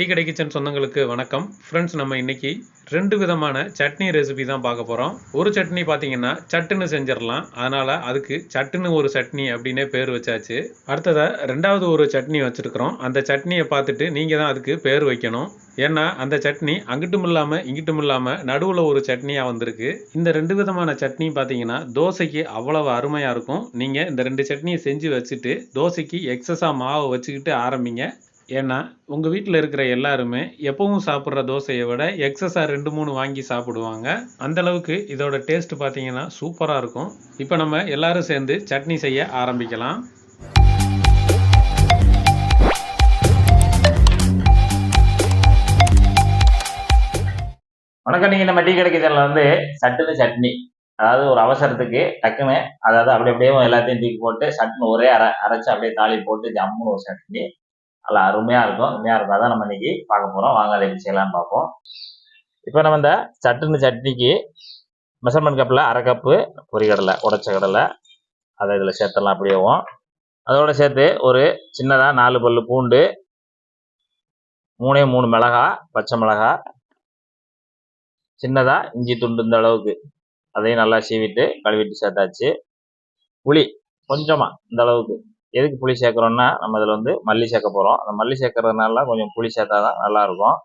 Tea கடை kitchen சொந்தங்களுக்கு வணக்கம். ஃப்ரெண்ட்ஸ் நம்ம இன்னைக்கு ரெண்டு விதமான சட்னி ரெசிபி தான் பார்க்க போகிறோம் ஒரு சட்னி பார்த்தீங்கன்னா சட்டுன்னு செஞ்சிடலாம். அதனால் அதுக்கு சட்டுன்னு ஒரு சட்னி அப்படின்னே பேர் வச்சாச்சு. அடுத்ததாக ரெண்டாவது ஒரு சட்னி வச்சுருக்குறோம். அந்த சட்னியை பார்த்துட்டு நீங்கள் தான் அதுக்கு பேர் வைக்கணும். ஏன்னா அந்த சட்னி அங்கிட்டும் இல்லாமல் இங்கிட்டும் இல்லாமல் நடுவில் ஒரு சட்னியாக வந்திருக்கு. இந்த ரெண்டு விதமான சட்னி பார்த்தீங்கன்னா தோசைக்கு அவ்வளவு அருமையாக இருக்கும். நீங்கள் இந்த ரெண்டு சட்னியை செஞ்சு வச்சுட்டு தோசைக்கு எக்ஸஸாக மாவை வச்சுக்கிட்டு ஆரம்பிங்க. ஏன்னா உங்கள் வீட்டில் இருக்கிற எல்லாருமே எப்பவும் சாப்பிட்ற தோசையை விட எக்ஸஸாக ரெண்டு மூணு வாங்கி சாப்பிடுவாங்க. அந்த அளவுக்கு இதோட டேஸ்ட் பார்த்தீங்கன்னா சூப்பராக இருக்கும். இப்போ நம்ம எல்லாரும் சேர்ந்து சட்னி செய்ய ஆரம்பிக்கலாம். வணக்கம். நீங்கள் நம்ம டீ கடை கிச்சன்ல வந்து சட்டுன்னு சட்னி. அதாவது ஒரு அவசரத்துக்கு டக்குன்னு அதாவது அப்படி அப்படியே எல்லாத்தையும் தூக்கி போட்டு சட்டுன்னு ஒரே அரை அரைச்சி அப்படியே தாளி போட்டு ஜம்முன்னு ஒரு சட்னி. நல்லா அருமையா இருக்கும். அருமையா இருக்கும் அதான் நம்ம இன்னைக்கு பார்க்க போறோம். வாங்க அதை செய்யலாம்னு பார்ப்போம். இப்போ நம்ம இந்த சட்டுன்னு சட்னிக்கு மெஷர்மெண்ட் கப்பில் அரை கப்பு பொரிகடலை உடச்ச கடலை. அதை இதில் சேர்த்துடலாம் அப்படியேவும் அதோட சேர்த்து ஒரு சின்னதாக நாலு பல்லு பூண்டு மூணே மூணு மிளகா பச்சை மிளகா. சின்னதாக இஞ்சி துண்டு இந்த அளவுக்கு. அதையும் நல்லா சீவிட்டு கழுவிட்டு சேர்த்தாச்சு. புளி கொஞ்சமாக இந்த அளவுக்கு. எதுக்கு புளி சேர்க்குறோன்னா நம்ம இதில் வந்து மல்லி சேர்க்க போகிறோம் அந்த மல்லி சேர்க்கறதுனால கொஞ்சம் புளி சேர்த்தா தான் நல்லாயிருக்கும்.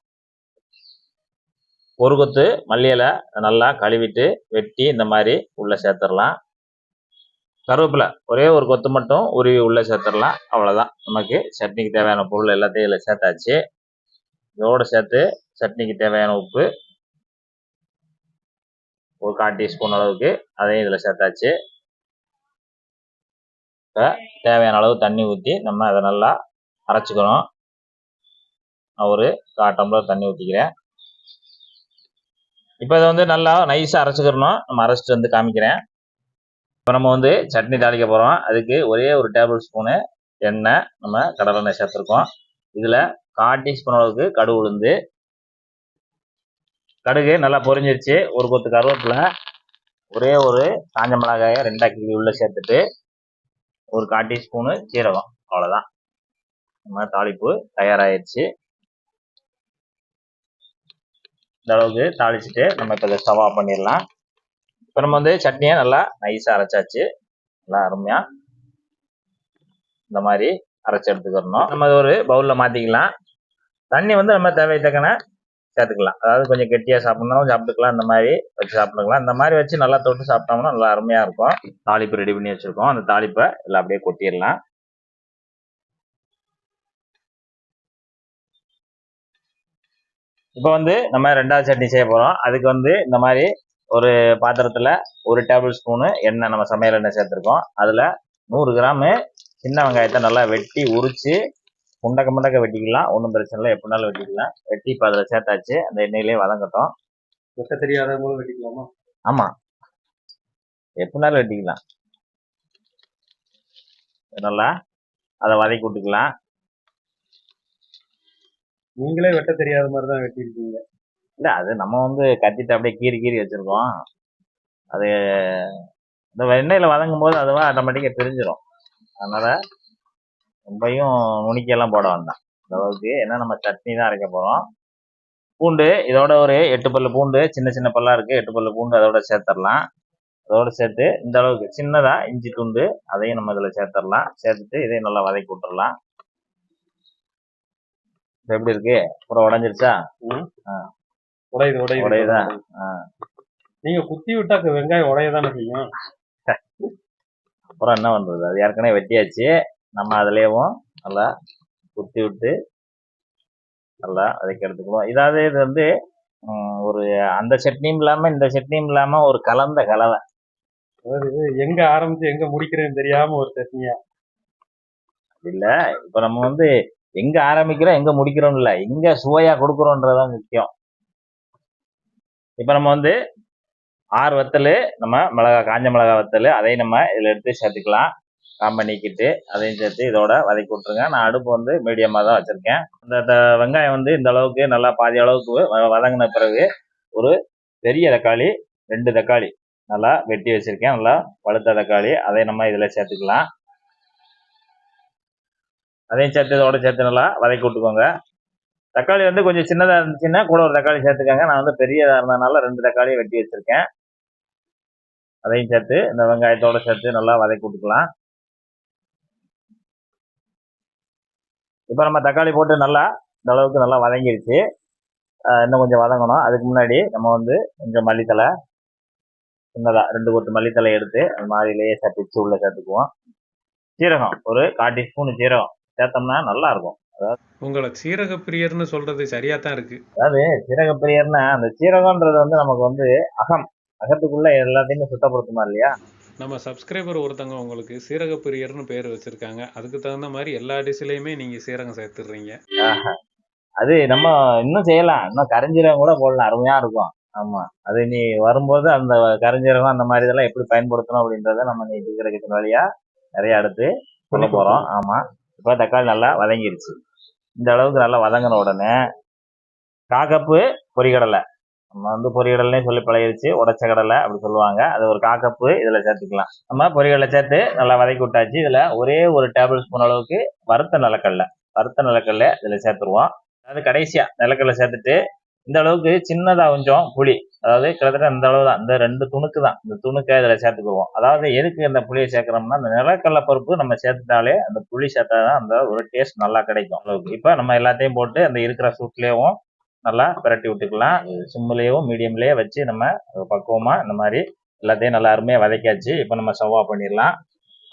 ஒரு கொத்து மல்லியலை நல்லா கழுவிட்டு வெட்டி இந்த மாதிரி உள்ளே சேர்த்துடலாம். கருவேப்பிலை ஒரே ஒரு கொத்து மட்டும் உருவி உள்ளே சேர்த்துடலாம். அவ்வளோதான் நமக்கு சட்னிக்கு தேவையான பொருள் எல்லாத்தையும் இதில் சேர்த்தாச்சு. இதோடு சேர்த்து சட்னிக்கு தேவையான உப்பு ஒரு கால் டீஸ்பூன் அளவுக்கு அதையும் இதில் சேர்த்தாச்சு. தேவையான அளவு தண்ணி ஊற்றி நம்ம அதை நல்லா அரைச்சிக்கணும். நான் ஒரு கால் டம்ளர் தண்ணி ஊற்றிக்கிறேன் இப்போ இதை வந்து நல்லா நைஸாக அரைச்சிக்கிறணும். நம்ம அரைச்சிட்டு வந்து காமிக்கிறேன். இப்போ நம்ம வந்து சட்னி தாளிக்க போகிறோம் அதுக்கு ஒரே ஒரு டேபிள் ஸ்பூனு எண்ணெய் நம்ம கடலெண்ணெய் சேர்த்துருக்கோம். இதில் கால் டீஸ்பூன் அளவுக்கு கடுகு உளுந்து. கடுகு நல்லா பொரிஞ்சிருச்சு. ஒரு கொத்து கருவேப்பிலை ஒரே ஒரு காஞ்ச மிளகாயை ரெண்டாக்கி கிளி சேர்த்துட்டு ஒரு கால் டீஸ்பூனு சீரகம். அவ்வளோதான் நம்ம தாளிப்பு தயாராகிடுச்சு இந்த அளவுக்கு தாளிச்சுட்டு நம்ம இப்போ இதை ஸ்டவ் ஆஃப் பண்ணிடலாம். இப்போ நம்ம வந்து சட்னியை நல்லா நைஸாக அரைச்சாச்சு. நல்லா அருமையாக இந்த மாதிரி அரைச்சி எடுத்துக்கிறணும் நம்ம ஒரு பவுலில் மாற்றிக்கலாம் தண்ணி வந்து நம்ம தேவை தக்கன சேர்த்துக்கலாம். அதாவது கொஞ்சம் கெட்டியாக சாப்பிட்ணும் சாப்பிட்டுக்கலாம். இந்த மாதிரி வச்சு சாப்பிட்டுக்கலாம். இந்த மாதிரி வச்சு நல்லா தொட்டு சாப்பிட்டோம்னா நல்லா அருமையாக இருக்கும். தாளிப்பு ரெடி பண்ணி வச்சுருக்கோம். அந்த தாளிப்பை எல்லாம் அப்படியே கொட்டிடலாம். இப்போ வந்து நம்ம ரெண்டாவது சட்னி செய்ய போகிறோம் அதுக்கு வந்து இந்த மாதிரி ஒரு பாத்திரத்தில் ஒரு டேபிள் ஸ்பூனு எண்ணெய் நம்ம சமையல் எண்ணெய் சேர்த்துருக்கோம். அதில் நூறு கிராமு சின்ன வெங்காயத்தை நல்லா வெட்டி உரித்து முண்டக்க முண்டக்க வெட்டிக்கலாம். ஒன்றும் பிரச்சனை இல்லை. எப்படினாலும் வெட்டிக்கலாம். வெட்டி இப்போ அதில் சேர்த்தாச்சு. அந்த எண்ணெயிலே வதங்கட்டும் வெட்ட தெரியாதவங்களும் வெட்டிக்கலாமா? ஆமாம் எப்படினாலும் வெட்டிக்கலாம். நல்லா அதை வதக்கி விட்டுக்கலாம். நீங்களே வெட்ட தெரியாத மாதிரி தான் வெட்டியிருக்கீங்க. இல்லை அது நம்ம வந்து கத்திட்டு அப்படியே கீறி கீறி வச்சுருக்கோம். அது இந்த எண்ணெயில் வதங்கும் போது அதுவாக ஆட்டோமேட்டிக்காக தெரிஞ்சிடும் அதனால் ரொம்பையும் நுணுக்கியெல்லாம் போட வேண்டாம். இந்த அளவுக்கு ஏன்னா நம்ம சட்னி தான் அரைக்க போகிறோம் பூண்டு இதோட ஒரு எட்டு பல்லு பூண்டு சின்ன சின்ன பல்லாக இருக்குது எட்டு பல்லு பூண்டு அதோட சேர்த்துடலாம் அதோட சேர்த்து இந்த அளவுக்கு சின்னதாக இஞ்சி துண்டு அதையும் நம்ம இதில் சேர்த்துடலாம் சேர்த்துட்டு இதையும் நல்லா வதக்கி விட்டுறலாம் இப்போ எப்படி இருக்கு? அப்புறம் உடஞ்சிருச்சா? உடையுது உடையுது. உடையுதா? ஆ. நீங்க குத்தி விட்டா வெங்காயம் உடையதானே செய்யும்? அப்புறம் என்ன பண்ணுறது அது ஏற்கனவே வெட்டியாச்சு. நம்ம அதுலேயும் நல்லா குத்தி விட்டு நல்லா வதக்கி எடுத்துக்குவோம் இதாவது இது வந்து ஒரு அந்த சட்னியும் இல்லாமல் இந்த சட்னியும் இல்லாமல் ஒரு கலந்த கலவை. அதாவது எங்க ஆரம்பிச்சு எங்க முடிக்கிறேன்னு தெரியாம ஒரு சட்னியா? இல்லை இப்போ நம்ம வந்து எங்கே ஆரம்பிக்கிறோம் எங்கே முடிக்கிறோம் இல்லை எங்கே சுவையாக கொடுக்குறோன்றதான் முக்கியம். இப்போ நம்ம வந்து ஆறு வத்தல் நம்ம மிளகா காஞ்ச மிளகா வத்தல் அதையும் நம்ம இதில் எடுத்து சேர்த்துக்கலாம். காம்பை நீக்கிட்டு அதையும் சேர்த்து இதோட வதக்கி விட்ருங்க நான் அடுப்பு வந்து மீடியமாக தான் வச்சுருக்கேன். இந்த த- வெங்காயம் வந்து இந்த அளவுக்கு நல்லா பாதி அளவுக்கு வ- வதங்கின பிறகு ஒரு பெரிய தக்காளி ரெண்டு தக்காளி நல்லா வெட்டி வச்சுருக்கேன். நல்லா பழுத்த தக்காளி அதையும் நம்ம இதில் சேர்த்துக்கலாம். அதையும் சேர்த்து இதோட சேர்த்து நல்லா வதக்கி விட்டுக்கோங்க. தக்காளி வந்து கொஞ்சம் சின்னதாக இருந்துச்சுன்னா கூட ஒரு தக்காளி சேர்த்துக்கோங்க. நான் வந்து பெரியதாக இருந்ததுனால ரெண்டு தக்காளியை வெட்டி வச்சுருக்கேன். அதையும் சேர்த்து இந்த வெங்காயத்தோடு சேர்த்து நல்லா வதக்கி விட்டுக்கலாம். இப்போ நம்ம தக்காளி போட்டு நல்லா இந்த அளவுக்கு நல்லா வதங்கிருச்சு. ஆஹ் இன்னும் கொஞ்சம் வதங்கணும். அதுக்கு முன்னாடி நம்ம வந்து கொஞ்சம் மல்லித்தலை சின்னதாக ரெண்டு கொத்து மல்லித்தலை எடுத்து அது மாதிரி லேசாக பிச்சு உள்ள சேர்த்துக்குவோம். சீரகம் ஒரு கால் டீஸ்பூன் சீரகம் சேர்த்தோம்னா நல்லா இருக்கும் உங்களை சீரக பிரியர்னு சொல்றது சரியா தான் இருக்கு. சீரக பிரியர்னா அந்த சீரகம்ன்றது வந்து நமக்கு வந்து அகம் அகத்துக்குள்ள எல்லாத்தையுமே சுத்தப்படுத்துமா இல்லையா? நம்ம சப்ஸ்கிரைபர் ஒருத்தங்க உங்களுக்கு சீரக பிரியர்னு பேர் வச்சிருக்காங்க. அதுக்கு தகுந்த மாதிரி எல்லா டிஷ்லையுமே நீங்க சீரகம் சேர்த்துடுறீங்க. அது நம்ம இன்னும் செய்யலாம். இன்னும் கரைஞ்சீரகம் கூட போடலாம். அருமையா இருக்கும். ஆமா. அது நீ வரும்போது அந்த கரைஞ்சீரகம் அந்த மாதிரி இதெல்லாம் எப்படி பயன்படுத்தணும் அப்படின்றத நம்ம நீ இருக்கிற கிச்சன் வழியா நிறைய அடுத்து சொல்ல போறோம். ஆமா. இப்போ தக்காளி நல்லா வதங்கிருச்சு. இந்த அளவுக்கு நல்லா வதங்கின உடனே காக்கப்பு பொரிகடலை. நம்ம வந்து பொரியடல்னே சொல்லி பழகிடுச்சு உடச்ச கடலை அப்படி சொல்லுவாங்க. அது ஒரு காக்கப்பு இதில் சேர்த்துக்கலாம். நம்ம பொரியடலை சேர்த்து நல்லா வதக்கி விட்டாச்சு. இதில் ஒரே ஒரு டேபிள் ஸ்பூன் அளவுக்கு வறுத்த நிலக்கடலை வறுத்த நிலக்கடலை இதில் சேர்த்துருவோம். அதாவது கடைசியாக நிலக்கடலை சேர்த்துட்டு இந்த அளவுக்கு சின்னதாக கொஞ்சம் புளி அதாவது கிட்டத்தட்ட இந்த அளவு தான். இந்த ரெண்டு துணுக்கு தான். இந்த துணுக்கை இதில் சேர்த்துக்குவோம் அதாவது எதுக்கு இந்த புளியை சேர்க்குறோம்னா அந்த நிலக்கடலை பருப்பு நம்ம சேர்த்துட்டாலே அந்த புளி சேர்த்தா தான் அந்த ஒரு டேஸ்ட் நல்லா கிடைக்கும். அளவுக்கு. இப்போ நம்ம எல்லாத்தையும் போட்டு அந்த இருக்கிற சூட்லேயும் நல்லா பிரட்டி விட்டுக்கலாம். சிம்மிலேயும் மீடியம்லேயே வச்சு நம்ம பக்குவமாக இந்த மாதிரி எல்லாத்தையும் நல்லா அருமையாக வதக்காச்சு இப்போ நம்ம சவா பண்ணிடலாம்.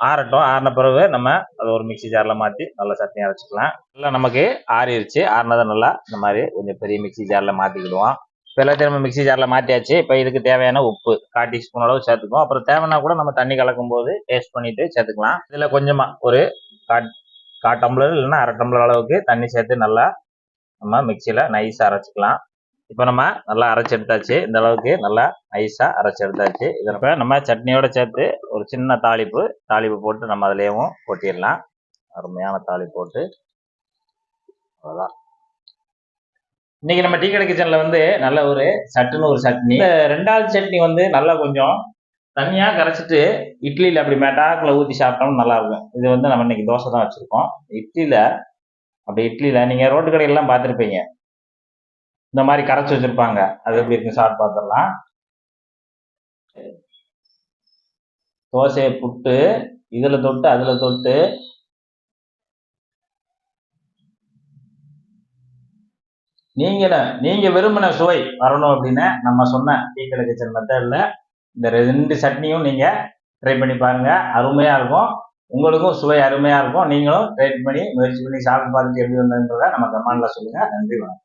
ஆறட்டும். ஆறின பிறகு நம்ம அதை ஒரு மிக்ஸி ஜாரில் மாற்றி நல்லா சட்னி அரைச்சிக்கலாம் நல்லா நமக்கு ஆறிடுச்சு ஆறினதை நல்லா இந்த மாதிரி கொஞ்சம் பெரிய மிக்சி ஜாரில் மாற்றிக்கிடுவோம் இப்போ எல்லாத்தையும் நம்ம மிக்ஸி ஜாரில் மாற்றியாச்சு இப்போ இதுக்கு தேவையான உப்பு கால் டீஸ்பூன் அளவு சேர்த்துக்குவோம். அப்புறம் தேவைன்னா கூட நம்ம தண்ணி கலக்கும் போது டேஸ்ட் பண்ணிட்டு சேர்த்துக்கலாம். இதில் கொஞ்சமாக ஒரு காட் கா டம்ளர் இல்லைன்னா அரை டம்ளர் அளவுக்கு தண்ணி சேர்த்து நல்லா நம்ம மிக்சியில் நைஸாக அரைச்சிக்கலாம். இப்போ நம்ம நல்லா அரைச்சி எடுத்தாச்சு. இந்த அளவுக்கு நல்லா நைஸாக அரைச்சி எடுத்தாச்சு. இதில் இப்போ நம்ம சட்னியோட சேர்த்து ஒரு சின்ன தாளிப்பு தாளிப்பு போட்டு நம்ம அதுலேயும் கொட்டிடலாம். அருமையான தாளிப்பு போட்டு. அவ்வளோதான் இன்னைக்கு நம்ம டீ கடை கிச்சனில் வந்து நல்ல ஒரு சட்டுன்னு ஒரு சட்னி. இந்த ரெண்டாவது சட்னி வந்து நல்லா கொஞ்சம் தனியாக கரைச்சிட்டு இட்லியில் அப்படி மேட்டாக்கில் ஊற்றி சாப்பிட்டோம்னு நல்லா இருக்கும். இது வந்து நம்ம இன்னைக்கு தோசை தான் வச்சுருக்கோம். இட்லியில் அப்படி இட்லியில் நீங்கள் ரோட்டு கடையெல்லாம் பார்த்துருப்பீங்க. இந்த மாதிரி கரைச்சி வச்சிருப்பாங்க. அது எப்படி இருக்கு சாப்பிட்டு பார்த்துடலாம். தோசையை புட்டு இதுல தொட்டு அதுல தொட்டு. நீங்க நீங்க விரும்பின சுவை வரணும் அப்படின்னு நம்ம சொன்ன டீக்கடை கிச்சன் மெத்தடில் இந்த ரெண்டு சட்னியும் நீங்க ட்ரை பண்ணி பாருங்க. அருமையா இருக்கும். உங்களுக்கும் சுவை அருமையாக இருக்கும். நீங்களும் ட்ரை பண்ணி முயற்சி பண்ணி சாப்பிட்டு பார்த்துட்டு எப்படி வந்ததுன்றதை நம்ம கமெண்டில் சொல்லுங்க. நன்றி வணக்கம்.